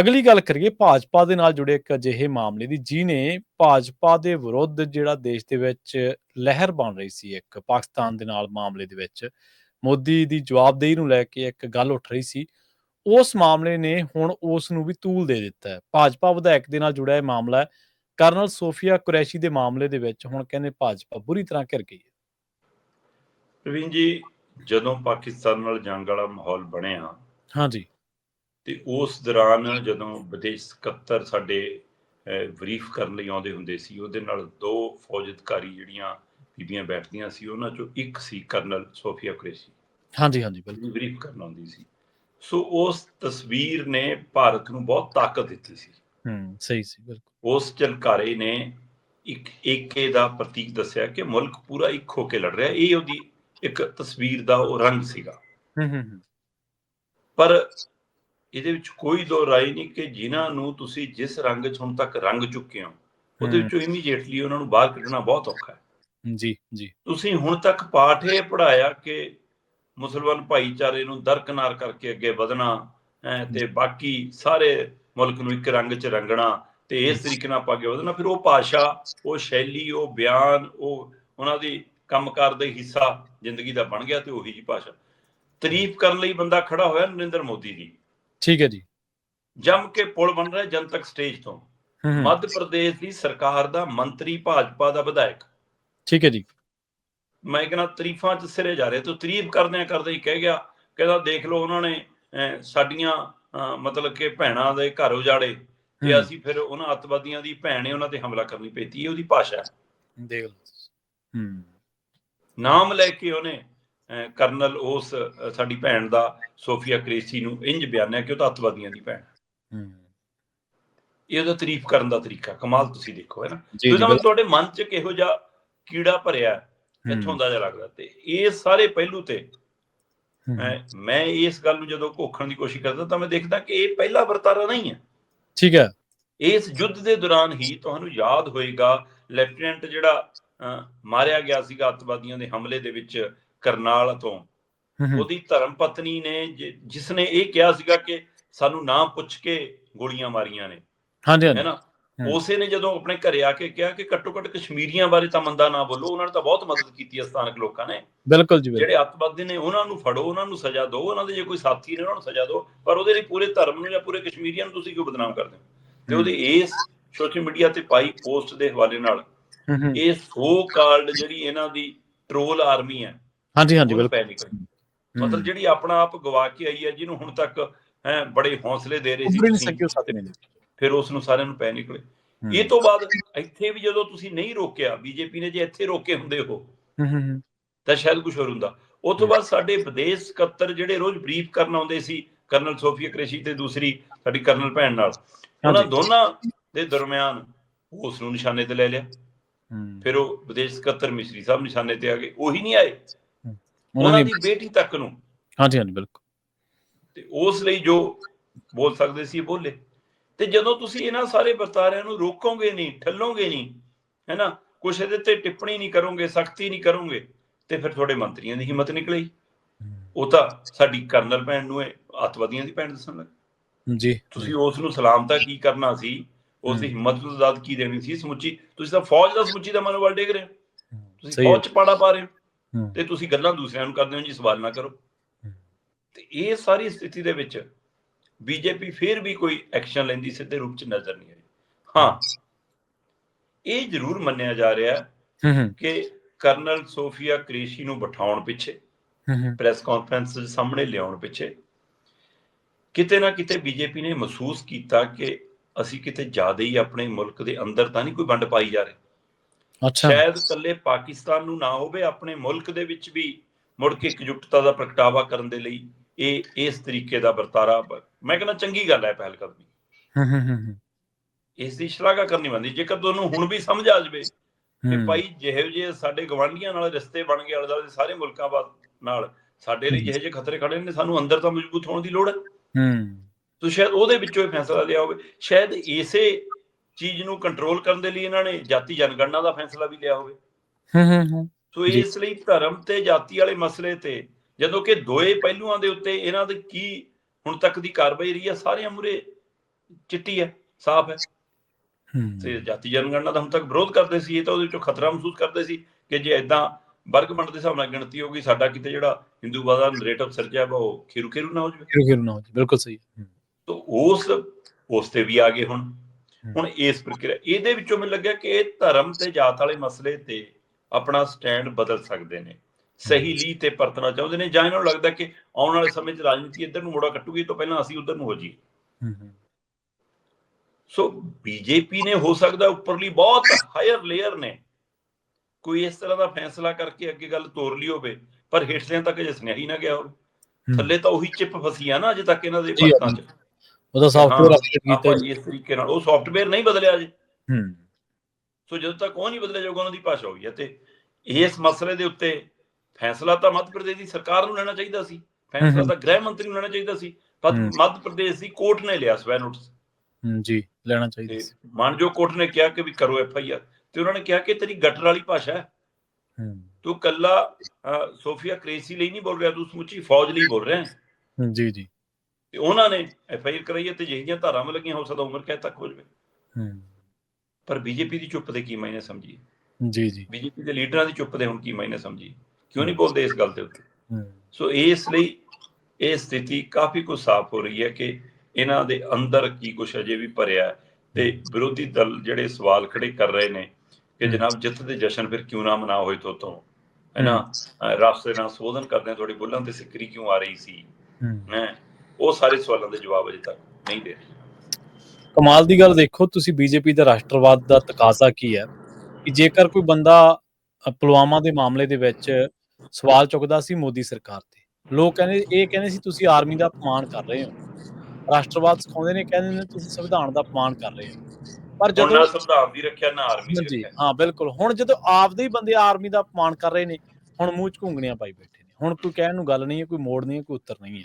ਅਗਲੀ ਗੱਲ ਕਰੀਏ ਭਾਜਪਾ ਦੇ ਨਾਲ ਜੁੜੇ ਇੱਕ ਅਜਿਹੇ ਮਾਮਲੇ ਦੀ ਜਿਨੇ ਭਾਜਪਾ ਦੇ ਵਿਰੁੱਧ ਜਿਹੜਾ ਦੇਸ਼ ਦੇ ਵਿੱਚ ਲਹਿਰ ਬਣ ਰਹੀ ਸੀ ਇੱਕ ਪਾਕਿਸਤਾਨ ਦੇ ਨਾਲ ਮਾਮਲੇ ਦੇ ਵਿੱਚ ਮੋਦੀ ਦੀ ਜਵਾਬਦੇਹੀ ਨੂੰ ਲੈ ਕੇ ਇੱਕ ਗੱਲ ਉੱਠ ਰਹੀ ਸੀ। ਉਸ ਮਾਮਲੇ ਨੇ ਹੁਣ ਉਸ ਨੂੰ ਵੀ ਤੂਲ ਦੇ ਦਿੱਤਾ ਹੈ। ਭਾਜਪਾ ਵਿਧਾਇਕ ਦੇ ਨਾਲ ਜੁੜਿਆ ਇਹ ਮਾਮਲਾ ਹੈ। ਕਰਨਲ ਸੋਫੀਆ ਕੁਰੈਸ਼ੀ ਦੇ ਮਾਮਲੇ ਦੇ ਵਿੱਚ ਹੁਣ ਕਹਿੰਦੇ ਭਾਜਪਾ ਬੁਰੀ ਤਰ੍ਹਾਂ ਘਿਰ ਗਈ ਹੈ। ਪ੍ਰਵੀਨ ਜੀ ਜਦੋਂ ਪਾਕਿਸਤਾਨ ਨਾਲ ਜੰਗ ਵਾਲਾ ਮਾਹੌਲ ਬਣਿਆ ਹਾਂਜੀ ਤੇ ਉਸ ਦੌਰਾਨ ਜਦੋਂ ਵਿਦੇਸ਼ ਸਕੱਤਰ ਸਾਡੇ ਬਰੀਫ ਕਰਨ ਲਈ ਆਉਂਦੇ ਹੁੰਦੇ ਸੀ ਉਹਦੇ ਨਾਲ ਦੋ ਫੌਜ ਅਧਿਕਾਰੀ ਜਿਹੜੀਆਂ ਬੀਬੀਆਂ ਬੈਠਦੀਆਂ ਸੀ ਉਹਨਾਂ ਚੋਂ ਇੱਕ ਸੀ ਕਰਨਲ ਸੋਫੀਆ ਕੁਰੈਸ਼ੀ। ਹਾਂਜੀ ਹਾਂਜੀ ਬਿਲਕੁਲ। ਬਰੀਫ ਕਰਨ ਆਉਂਦੀ ਸੀ। ਸੋ ਉਸ ਤਸਵੀਰ ਨੇ ਭਾਰਤ ਨੂੰ ਬਹੁਤ ਤਾਕਤ ਦਿੱਤੀ ਸੀ। ਹੂੰ ਸਹੀ ਸੀ ਬਿਲਕੁਲ। ਉਸ ਝਲਕਾਰੇ ਨੇ ਇੱਕ ਏਕੇ ਦਾ ਪ੍ਰਤੀਕ ਦੱਸਿਆ ਕਿ ਮੁਲਕ ਪੂਰਾ ਇੱਕ ਹੋ ਕੇ ਲੜ ਰਿਹਾ। ਇਹ ਉਹਦੀ ਇੱਕ ਤਸਵੀਰ ਦਾ ਉਹ ਰੰਗ ਸੀਗਾ। ਹੂੰ ਹੂੰ। ਪਰ ਇਹਦੇ ਵਿੱਚ ਕੋਈ ਦੋ ਰਾਏ ਨਹੀਂ ਕਿ ਜਿਨ੍ਹਾਂ ਨੂੰ ਤੁਸੀਂ ਜਿਸ ਰੰਗ 'ਚ ਹੁਣ ਤੱਕ ਰੰਗ ਚੁੱਕੇ ਹੋ ਉਹਦੇ। ਵਿੱਚੋਂ ਇਮੀਡੀਏਟਲੀ ਉਹਨਾਂ ਨੂੰ ਬਾਹਰ ਕੱਢਣਾ ਬਹੁਤ ਔਖਾ ਹੈ। ਜੀ ਜੀ। ਤੁਸੀਂ ਹੁਣ ਤੱਕ ਪਾਠ ਇਹ ਪੜਾਇਆ ਕਿ ਮੁਸਲਮਾਨ ਭਾਈਚਾਰੇ ਨੂੰ ਦਰਕਨਾਰ ਕਰਕੇ ਅੱਗੇ ਵਧਣਾ ਤੇ ਬਾਕੀ ਸਾਰੇ ਮੁਲਕ ਨੂੰ ਇੱਕ ਰੰਗ 'ਚ ਰੰਗਣਾ ਤੇ ਇਸ ਤਰੀਕੇ ਨਾਲ ਆਪਾਂ ਅੱਗੇ ਵਧਣਾ ਫਿਰ ਉਹ ਭਾਸ਼ਾ ਉਹ ਸ਼ੈਲੀ ਉਹ ਬਿਆਨ ਉਹ ਉਹਨਾਂ ਦੀ ਕੰਮਕਾਰ ਦਾ ਹਿੱਸਾ ਜ਼ਿੰਦਗੀ ਦਾ ਬਣ ਗਿਆ ਤੇ ਉਹੀ ਜੀ ਭਾਸ਼ਾ। ਤਾਰੀਫ ਕਰਨ ਲਈ ਬੰਦਾ ਖੜਾ ਹੋਇਆ ਨਰਿੰਦਰ ਮੋਦੀ ਦੀ ਠੀਕ ਹੈ ਜੀ। ਜੰਮ ਕੇ ਪੁਲ ਬਣ ਰਿਹਾ ਜਨਤਕ ਸਟੇਜ ਤੋਂ। ਮੱਧ ਪ੍ਰਦੇਸ਼ ਦੀ ਸਰਕਾਰ ਦਾ ਮੰਤਰੀ ਭਾਜਪਾ ਦਾ ਵਿਧਾਇਕ। ਠੀਕ ਹੈ ਜੀ। ਮੈਂ ਕਹਿੰਦਾ ਤਾਰੀਫਾਂ ਚ ਸਿਰੇ ਜਾ ਰਹੇ ਤੇ ਤਾਰੀਫ ਕਰਦਿਆਂ ਕਰਦੇ ਹੀ ਕਹਿ ਗਿਆ ਕਹਿੰਦਾ ਦੇਖ ਲਓ ਉਹਨਾਂ ਨੇ ਸਾਡੀਆਂ ਮਤਲਬ ਕਿ ਭੈਣਾਂ ਦੇ ਘਰ ਉਜਾੜੇ ਤੇ। ਅਸੀਂ ਫਿਰ ਉਹਨਾਂ ਅੱਤਵਾਦੀਆਂ ਦੀ ਭੈਣ ਨੇ ਉਹਨਾਂ ਤੇ ਹਮਲਾ ਕਰਨੀ ਪੈਤੀ ਇਹ ਉਹਦੀ ਭਾਸ਼ਾ ਹੈ। ਦੇਖ ਲਓ। ਹੂੰ ਨਾਮ ਲੈ ਕੇ ਉਹਨੇ ਕਰਨਲ ਉਸ ਸਾਡੀ ਭੈਣ ਦਾ ਸੋਫੀਆ ਕ੍ਰੇਸੀ ਨੂੰ ਇੰਜ ਬਿਆਨਿਆ ਕਿ ਉਹ ਤਾਂ ਅੱਤਵਾਦੀਆਂ ਦੀ ਭੈਣ। ਹੈ। ਇਹ ਉਹਦਾ ਤਾਰੀਫ ਕਰਨ ਦਾ ਤਰੀਕਾ ਕਮਾਲ ਤੁਸੀਂ ਦੇਖੋ ਹੈ ਨਾ? ਜੀ ਜੀ ਤੁਸੀਂ ਬਿਲਕੁਲ। ਤੁਹਾਡੇ ਮਨ 'ਚ ਕਿਹੋ ਜਿਹਾ ਕੀੜਾ ਭਰਿਆ ਇੱਥੋਂ ਦਾ ਜਿਹਾ ਲੱਗਦਾ ਤੇ ਇਹ ਸਾਰੇ ਪਹਿਲੂ ਤੇ ਮੈਂ ਇਸ ਗੱਲ ਨੂੰ ਜਦੋਂ ਘੋਖਣ ਦੀ ਕੋਸ਼ਿਸ਼ ਕਰਦਾ ਤਾਂ ਮੈਂ ਦੇਖਦਾ ਕਿ ਇਹ ਪਹਿਲਾ ਵਰਤਾਰਾ ਨਹੀਂ ਹੈ। ਠੀਕ ਹੈ। ਇਸ ਯੁੱਧ ਦੇ ਦੌਰਾਨ ਹੀ ਤੁਹਾਨੂੰ ਯਾਦ ਹੋਏਗਾ ਲੈਫਟੀਨੈਂਟ ਜਿਹੜਾ ਮਾਰਿਆ ਗਿਆ ਸੀਗਾ ਅੱਤਵਾਦੀਆਂ ਦੇ ਹਮਲੇ ਦੇ ਵਿੱਚ ਕਰਨਾਲ ਤੋਂ। ਉਹਦੀ ਧਰਮ ਪਤਨੀ ਨੇ ਜਿਸ ਨੇ ਇਹ ਕਿਹਾ ਸੀਗਾ ਕਿ ਸਾਨੂੰ ਨਾਮ ਪੁੱਛ ਕੇ ਗੋਲੀਆਂ ਮਾਰੀਆਂ ਨੇ। ਹਾਂਜੀ ਹੈ ਹਾਂਜੀ ਨਾ? ਹੂੰ। ਉਸੇ ਨੇ ਜਦੋਂ ਆਪਣੇ ਘਰੇ ਆ ਕੇ ਕਿਹਾ ਕਿ ਘੱਟੋ ਘੱਟ ਕਸ਼ਮੀਰੀਆਂ ਬਾਰੇ ਤਾਂ ਮੰਦਾ ਨਾ ਬੋਲੋ ਉਹਨਾਂ ਨੇ ਤਾਂ ਬਹੁਤ ਮਦਦ ਕੀਤੀ ਹੈ ਸਥਾਨਕ ਲੋਕਾਂ ਨੇ। ਬਿਲਕੁਲ ਜੀ ਜਿਹੜੇ ਅੱਤਵਾਦੀ ਨੇ ਉਹਨਾਂ ਨੂੰ ਫੜੋ ਉਹਨਾਂ ਨੂੰ ਸਜ਼ਾ ਦਿਓ ਉਹਨਾਂ ਦੇ ਜੇ ਕੋਈ ਸਾਥੀ ਨੇ ਉਹਨਾਂ ਨੂੰ ਸਜ਼ਾ ਦਿਓ ਪਰ ਉਹਦੇ ਲਈ ਪੂਰੇ ਧਰਮ ਨੂੰ ਜਾਂ ਪੂਰੇ ਕਸ਼ਮੀਰੀਆਂ ਨੂੰ ਤੁਸੀਂ ਕਿਉਂ ਬਦਨਾਮ ਕਰਦੇ ਹੋ? ਤੇ। ਉਹਦੇ ਇਸ ਸੋਸ਼ਲ ਮੀਡੀਆ ਤੇ ਪਾਈ ਪੋਸਟ ਦੇ ਹਵਾਲੇ ਨਾਲ ਇਹ ਸੋ ਕਾਲਡ ਜਿਹੜੀ ਇਹਨਾਂ ਦੀ ਟ੍ਰੋਲ ਆਰਮੀ ਹੈ ਹਾਂਜੀ ਹਾਂਜੀ ਬਿਲਕੁਲ। ਮਤਲਬ ਜਿਹੜੀ ਆਪਣਾ ਆਪ ਗਵਾ ਕੇ ਆਈ ਹੈ ਜਿਹਨੂੰ ਹੁਣ ਤੱਕ ਹੈ ਬੜੇ ਹੌਸਲੇ ਦੇ ਰਹੇ ਸੀ ਸਕਿਓ ਸਾਥ ਨੇ ਫਿਰ ਉਸ ਨੂੰ ਸਾਰਿਆਂ ਨੂੰ ਪੈ ਨਿਕਲੇ। ਇਹ ਤੋਂ ਬਾਅਦ ਇੱਥੇ ਵੀ ਜਦੋਂ ਤੁਸੀਂ ਨਹੀਂ ਰੋਕਿਆ ਬੀਜੇਪੀ ਨੇ ਜੇ ਇੱਥੇ ਰੋਕੇ ਹੁੰਦੇ ਹੋ ਤਾਂ ਸ਼ਾਇਦ ਕੁਝ ਹੋਰ ਹੁੰਦਾ। ਉਸ ਤੋਂ ਬਾਅਦ ਸਾਡੇ ਵਿਦੇਸ਼ ਸਕੱਤਰ ਜਿਹੜੇ ਰੋਜ਼ ਬਰੀਫ ਕਰਨ ਆਉਂਦੇ ਸੀ ਕਰਨਲ ਸੋਫੀਆ ਕ੍ਰੇਸ਼ੀ ਤੇ ਦੂਸਰੀ ਸਾਡੀ ਕਰਨਲ ਭੈਣ ਨਾਲ ਉਹਨਾਂ। ਦੋਨਾਂ ਦੇ ਦਰਮਿਆਨ ਉਸ ਨੂੰ ਨਿਸ਼ਾਨੇ ਤੇ ਲੈ ਲਿਆ। ਫਿਰ ਉਹ ਵਿਦੇਸ਼ ਸਕੱਤਰ ਮਿਸਰੀ ਸਾਹਿਬ ਨਿਸ਼ਾਨੇ ਤੇ ਆ ਗਏ। ਉਹੀ ਨਹੀਂ ਆਏ। ਉਹਨਾਂ ਦੀ ਬੇਟੀ ਤੱਕ ਨੂੰ। ਹਾਂਜੀ ਹਾਂਜੀ ਬਿਲਕੁਲ। ਤੇ ਉਸ ਲਈ ਜੋ ਬੋਲ ਸਕਦੇ ਸੀ ਬੋਲੇ। ਤੇ ਜਦੋਂ ਤੁਸੀਂ ਇਹਨਾਂ ਸਾਰੇ ਵਰਤਾਰਿਆਂ ਨੂੰ ਰੋਕੋਗੇ ਨਹੀਂ ਠੱਲੋਗੇ ਨਹੀਂ ਹੈਨਾ ਕੁਛ ਇਹਦੇ ਤੇ ਟਿੱਪਣੀ ਨਹੀਂ ਕਰੋਗੇ ਸਖਤੀ ਨਹੀਂ ਕਰੋਗੇ ਤੇ ਫਿਰ ਤੁਹਾਡੇ ਮੰਤਰੀਆਂ ਦੀ ਹਿੰਮਤ ਨਿਕਲੇਗੀ ਉਹ ਤਾਂ ਸਾਡੀ ਕਰਨਲ ਭੈਣ ਨੂੰ ਅੱਤਵਾਦੀਆਂ ਦੀ ਭੈਣ ਦੱਸਣ ਲੱਗੇ। ਜੀ। ਤੁਸੀਂ ਉਸ ਨੂੰ ਸਲਾਮਤਾ ਕੀ ਕਰਨਾ ਸੀ ਉਸ ਦੀ ਹਿੰਮਤ ਨੂੰ ਦਾਦ ਕੀ ਦੇਣੀ ਸੀ ਸਮੁੱਚੀ? ਤੁਸੀਂ ਤਾਂ ਫੌਜ ਦਾ ਸਮੁੱਚੀ ਦਾ ਮਨੋਬਲ ਡੇਗ ਰਹੇ ਹੋ। ਤੁਸੀਂ। ਫੌਜ ਚ ਪਾੜਾ ਪਾ ਰਹੇ ਹੂੰ, ਤੇ ਤੁਸੀਂ ਗੱਲਾਂ ਦੂਸਰਿਆਂ ਨੂੰ ਕਰਦੇ ਹੋ ਜੀ ਸਵਾਲ ਨਾ ਕਰੋ। ਤੇ ਇਹ ਸਾਰੀ ਸਥਿਤੀ ਦੇ ਵਿੱਚ ਬੀਜੇਪੀ ਫਿਰ ਵੀ ਕੋਈ ਐਕਸ਼ਨ ਲੈਂਦੀ ਸਿੱਧੇ ਰੂਪ ਚ ਨਜ਼ਰ ਨਹੀਂ ਆਈ। ਹਾਂ ਇਹ ਜ਼ਰੂਰ ਮੰਨਿਆ ਜਾ ਰਿਹਾ ਕਿ ਕਰਨਲ ਸੋਫੀਆ ਕ੍ਰੇਸ਼ੀ ਨੂੰ ਬਿਠਾਉਣ ਪਿੱਛੇ ਪ੍ਰੈਸ ਕਾਨਫਰੰਸ ਦੇ ਸਾਹਮਣੇ ਲਿਆਉਣ ਪਿੱਛੇ ਕਿਤੇ ਨਾ ਕਿਤੇ ਬੀਜੇਪੀ ਨੇ ਮਹਿਸੂਸ ਕੀਤਾ ਕਿ ਅਸੀਂ ਕਿਤੇ ਜ਼ਿਆਦਾ ਹੀ ਆਪਣੇ ਮੁਲਕ ਦੇ ਅੰਦਰ ਤਾਂ ਨਹੀਂ ਕੋਈ ਵੰਡ ਪਾਈ ਜਾ ਰਹੇ। ਸ਼ਾਇਦ ਇਕੱਲੇ ਪਾਕਿਸਤਾਨ ਨੂੰ ਨਾ ਹੋਵੇ ਆਪਣੇ ਮੁਲਕ ਦੇ ਵਿੱਚ ਵੀ ਮੁੜ ਕੇ ਇਕਜੁੱਟਤਾ ਦਾ ਪ੍ਰਗਟਾਵਾ ਕਰਨ ਦੇ ਲਈ ਇਹ ਇਸ ਤਰੀਕੇ ਦਾ ਵਰਤਾਰਾ ਮੈਂ ਕਹਿੰਦਾ ਚੰਗੀ ਗੱਲ ਹੈ ਪਹਿਲ ਕਦਮੀ ਹੂੰ, ਹੂੰ, ਹੂੰ, ਹੂੰ, ਇਸ ਦੀ ਸ਼ਲਾਘਾ ਕਰਨੀ ਬਣਦੀ। ਜੇਕਰ ਤੁਹਾਨੂੰ ਹੁਣ ਵੀ ਸਮਝ ਆ ਜਾਵੇ ਕਿ ਭਾਈ ਜਿਹੋ ਜਿਹੇ ਸਾਡੇ ਗਵਾਂਢੀਆਂ ਨਾਲ ਰਿਸ਼ਤੇ ਬਣ ਗਏ ਆਲੇ ਦੁਆਲੇ ਦੇ ਸਾਰੇ ਮੁਲਕਾਂ ਬਾਦ ਨਾਲ ਸਾਡੇ ਲਈ ਜਿਹੇ ਜਿਹੇ ਖਤਰੇ ਖੜੇ ਨੇ ਸਾਨੂੰ ਅੰਦਰ ਤਾਂ ਮਜ਼ਬੂਤ ਹੋਣ ਦੀ ਲੋੜ ਹੈ। ਹੂੰ, ਤੁਸੀਂ ਸ਼ਾਇਦ ਉਹਦੇ ਵਿੱਚੋਂ ਇਹ ਫੈਸਲਾ ਲਿਆ ਹੋਵੇ। ਸ਼ਾਇਦ ਇਸੇ ਚੀਜ਼ ਨੂੰ ਕੰਟਰੋਲ ਕਰਨ ਦੇ ਲਈ ਇਹਨਾਂ ਨੇ ਜਾਤੀ ਜਨਗਣਨਾ ਦਾ ਫੈਸਲਾ ਵੀ ਲਿਆ ਹੋਵੇ। ਹੂੰ, ਹੂੰ, ਹੂੰ, ਸੋ। ਇਸ ਲਈ ਧਰਮ ਤੇ ਜਾਤੀ ਵਾਲੇ ਮਸਲੇ ਤੇ ਜਦੋਂ ਕਿ ਦੋਏ ਪਹਿਲੂਆਂ ਦੇ ਉੱਤੇ ਇਹਨਾਂ ਦੀ ਕੀ ਹੁਣ ਤੱਕ ਦੀ ਕਾਰਵਾਈ ਰਹੀ ਹੈ ਸਾਰਿਆਂ ਮੁਰੇ ਚਿੱਟੀ ਹੈ ਸਾਫ਼ ਹੈ। ਤੇ ਹੂੰ ਜਾਤੀ ਜਨਗਣਨਾ ਦਾ ਹੁਣ ਤੱਕ ਵਿਰੋਧ ਕਰਦੇ ਸੀ ਇਹ ਤਾਂ ਉਹਦੇ ਵਿੱਚੋਂ ਖਤਰਾ ਮਹਿਸੂਸ ਕਰਦੇ ਸੀ ਕਿ ਜੇ ਇਦਾਂ ਵਰਗ ਵੰਡ ਦੇ ਹਿਸਾਬ ਨਾਲ ਗਿਣਤੀ ਹੋਊਗੀ ਸਾਡਾ ਕਿਤੇ ਜਿਹੜਾ ਹਿੰਦੂਵਾਦ ਦਾ ਨਰੇਟਿਵ ਸਿਰਜਿਆ ਵਾ ਉਹ ਖੇਰੂ ਖੇਰੂ ਨਾ ਹੋ ਜਾਵੇ। ਖੇਰੂ ਖੇਰੂ ਨਾ ਹੋ ਜੀ ਬਿਲਕੁਲ ਸਹੀ ਹੈ। ਤਾਂ ਉਸ ਉਸ ਤੇ ਵੀ ਆ ਗਏ ਹੁਣ। ਹੁਣ ਇਸ ਪ੍ਰਕਿਰਿਆ ਇਹਦੇ ਵਿੱਚੋਂ ਮੈਨੂੰ ਲੱਗਿਆ ਕਿ ਇਹ ਧਰਮ ਤੇ ਜਾਤ ਵਾਲੇ ਮਸਲੇ ਤੇ ਆਪਣਾ ਸਟੈਂਡ ਬਦਲ ਸਕਦੇ ਨੇ ਸਹੀ ਲੀ ਤੇ ਪਰਤਣਾ ਚਾਹੁੰਦੇ ਨੇ ਜਾਂ ਇਹਨਾਂ ਨੂੰ ਲੱਗਦਾ ਕਿ ਆਉਣ ਵਾਲੇ ਸਮੇਂ 'ਚ ਰਾਜਨੀਤੀ ਇੱਧਰ ਨੂੰ ਮੋੜਾ ਕੱਟੂਗੀ ਤੋਂ ਪਹਿਲਾਂ ਅਸੀਂ ਉੱਧਰ ਨੂੰ ਹੋ ਜਾਈਏ। ਸੋ ਬੀਜੇਪੀ ਨੇ ਹੋ ਸਕਦਾ ਉੱਪਰਲੀ ਬਹੁਤ ਹਾਇਰ ਲੇਅਰ ਨੇ। ਕੋਈ ਇਸ ਤਰ੍ਹਾਂ ਦਾ ਫੈਸਲਾ ਕਰਕੇ ਅੱਗੇ ਗੱਲ ਤੋਰ ਲਈ ਹੋਵੇ ਪਰ ਹੇਠਲਿਆਂ ਤੱਕ ਜੇ ਸੁਨੇਹਾ ਹੀ ਨਾ ਗਿਆ ਹੋਵੇ। ਥੱਲੇ ਤਾਂ ਉਹੀ ਚਿਪ ਫਸੀ ਆ ਨਾ ਅਜੇ ਤੱਕ ਇਹਨਾਂ ਦੇ ਪਾਸਾਂ 'ਚ। ਉਹਦਾ ਸੌਫਟਵੇਅਰ ਅਪਡੇਟ ਕੀਤਾ ਜੀ। ਇਸ ਤਰੀਕੇ ਨਾਲ। ਉਹ ਸੌਫਟਵੇਅਰ ਨਹੀਂ ਬਦਲਿਆ ਅਜੇ ਹੂੰ। ਸੋ ਜਦੋਂ ਤੱਕ ਉਹ ਨਹੀਂ ਬਦਲਿਆ ਜਾਊਗਾ ਉਹਨਾਂ ਦੀ ਭਾਸ਼ਾ ਹੋਈ ਹੈ। ਤੇ ਇਸ ਮਸਲੇ ਦੇ ਉੱਤੇ ਫੈਸਲਾ ਤਾਂ ਮੱਧ ਪ੍ਰਦੇਸ਼ ਦੀ ਸਰਕਾਰ ਨੂੰ ਲੈਣਾ ਚਾਹੀਦਾ ਸੀ। ਫੈਸਲਾ। ਤਾਂ ਗ੍ਰਹਿ ਮੰਤਰੀ ਨੂੰ ਲੈਣਾ ਚਾਹੀਦਾ ਸੀ। ਪਰ। ਮੱਧ ਪ੍ਰਦੇਸ਼ ਦੀ ਕੋਰਟ ਨੇ ਲਿਆ ਸਵੈ ਨੋਟਿਸ। ਜੀ ਲੈਣਾ ਚਾਹੀਦਾ ਸੀ। ਮਾਨਜੋ ਕੋਰਟ ਨੇ ਕਿਹਾ ਕਿ ਵੀ ਕਰੋ ਐਫ ਆਈ ਆਰ। ਤੇ ਉਹਨਾਂ ਨੇ ਕਿਹਾ ਕਿ ਤੇਰੀ ਗਟਰ ਵਾਲੀ ਭਾਸ਼ਾ ਹੈ। ਤੂੰ ਕੱਲਾ ਸੋਫੀਆ ਕ੍ਰੇਸੀ ਲਈ ਨਹੀਂ ਬੋਲ ਰਿਹਾ ਤੂੰ ਸਮੁੱਚੀ ਫੌਜ ਲਈ ਬੋਲ ਰਿਹਾ ਜੀ ਜੀ। ਤੇ ਉਹਨਾਂ ਨੇ ਐਫ ਆਈ ਆਰ ਕਰਾਈ ਹੈ ਤੇ ਜਿਹੀਆਂ ਧਾਰਾਵਾਂ ਲੱਗੀਆਂ ਹੋ ਸਕਦਾ ਉਮਰ ਕੈਦ ਤੱਕ ਹੋ ਜਾਵੇ। ਹੂੰ। ਪਰ ਬੀਜੇਪੀ ਦੀ ਚੁੱਪ ਦੇ ਕੀ ਮਾਇਨੇ ਸਮਝੀ ਜੀ ਜੀ। ਬੀਜੇਪੀ ਦੇ ਲੀਡਰਾਂ ਦੀ ਚੁੱਪ ਦੇ ਹੁਣ ਕੀ ਮਾਇਨੇ ਸਮਝੀ ਕਿਉਂ ਨਹੀਂ ਬੋਲਦੇ ਇਸ ਗੱਲ ਦੇ ਉੱਤੇ? ਸੋ ਇਸ ਲਈ ਇਹ ਸਥਿਤੀ ਕਾਫੀ ਕੁ ਸਾਫ਼ ਹੋ ਰਹੀ ਹੈ ਕਿ ਇਹਨਾਂ ਦੇ ਅੰਦਰ ਕੀ ਕੁਛ ਅਜੇ ਵੀ ਭਰਿਆ ਹੈ ਤੇ ਵਿਰੋਧੀ ਦਲ ਜਿਹੜੇ ਸਵਾਲ ਖੜੇ ਕਰ ਰਹੇ ਨੇ ਕਿ। ਜਨਾਬ ਜਿੱਤ ਦੇ ਜਸ਼ਨ ਫਿਰ ਕਿਉਂ ਨਾ ਮਨਾ ਹੋਏ ਤੋਂ ਤੋਂ? ਹੈ ਨਾ? ਰਾਸ਼ਟਰ ਨਾਲ ਸੋਧਨ ਕਰਦੇ ਤੁਹਾਡੀ ਬੁੱਲਾਂ ਤੇ ਸਿੱਕਰੀ ਕਿਉਂ ਆ ਰਹੀ ਸੀ? ਹੈ? ਉਹ ਸਾਰੇ ਸਵਾਲਾਂ ਦੇ ਜਵਾਬ ਅਜੇ ਤੱਕ ਨਹੀਂ ਦੇ ਰਹੇ। ਕਮਾਲ ਦੀ ਗੱਲ ਦੇਖੋ ਤੁਸੀਂ ਬੀਜੇਪੀ ਦਾ ਰਾਸ਼ਟਰਵਾਦ ਦਾ ਤਕਾਜ਼ਾ ਕੀ ਹੈ? ਕਿ ਜੇਕਰ ਕੋਈ ਬੰਦਾ ਪੁਲਵਾਮਾ ਦੇ ਮਾਮਲੇ ਦੇ ਵਿੱਚ ਸਵਾਲ ਚੁੱਕਦਾ ਸੀ ਮੋਦੀ ਸਰਕਾਰ ਤੇ। ਲੋਕ ਕਹਿੰਦੇ ਇਹ ਕਹਿੰਦੇ ਸੀ ਤੁਸੀਂ ਆਰਮੀ ਦਾ ਅਪਮਾਨ ਕਰ ਰਹੇ ਹੋ। ਰਾਸ਼ਟਰਵਾਦ ਸਿਖਾਉਂਦੇ ਨੇ ਕਹਿੰਦੇ ਨੇ ਤੁਸੀਂ ਸੰਵਿਧਾਨ ਦਾ ਅਪਮਾਨ ਕਰ ਰਹੇ ਹੋ। ਪਰ ਜਦੋਂ ਨਾ ਸੰਵਿਧਾਨ ਦੀ ਰੱਖਿਆ ਨਾ ਆਰਮੀ ਦੀ ਜੀ ਹਾਂ ਬਿਲਕੁਲ। ਹੁਣ ਜਦੋਂ ਆਪਦੇ ਹੀ ਬੰਦੇ ਆਰਮੀ ਦਾ ਅਪਮਾਨ ਕਰ ਰਹੇ ਨੇ ਹੁਣ ਮੂੰਹ ਚ ਘੁੰਗਣੀਆਂ ਪਾਈ ਬੈਠੇ ਨੇ। ਹੁਣ ਕੋਈ ਕਹਿਣ ਨੂੰ ਗੱਲ ਨਹੀਂ ਹੈ ਕੋਈ ਮੋੜ ਨਹੀਂ ਹੈ ਕੋਈ ਉੱਤਰ ਨਹੀਂ ਹੈ।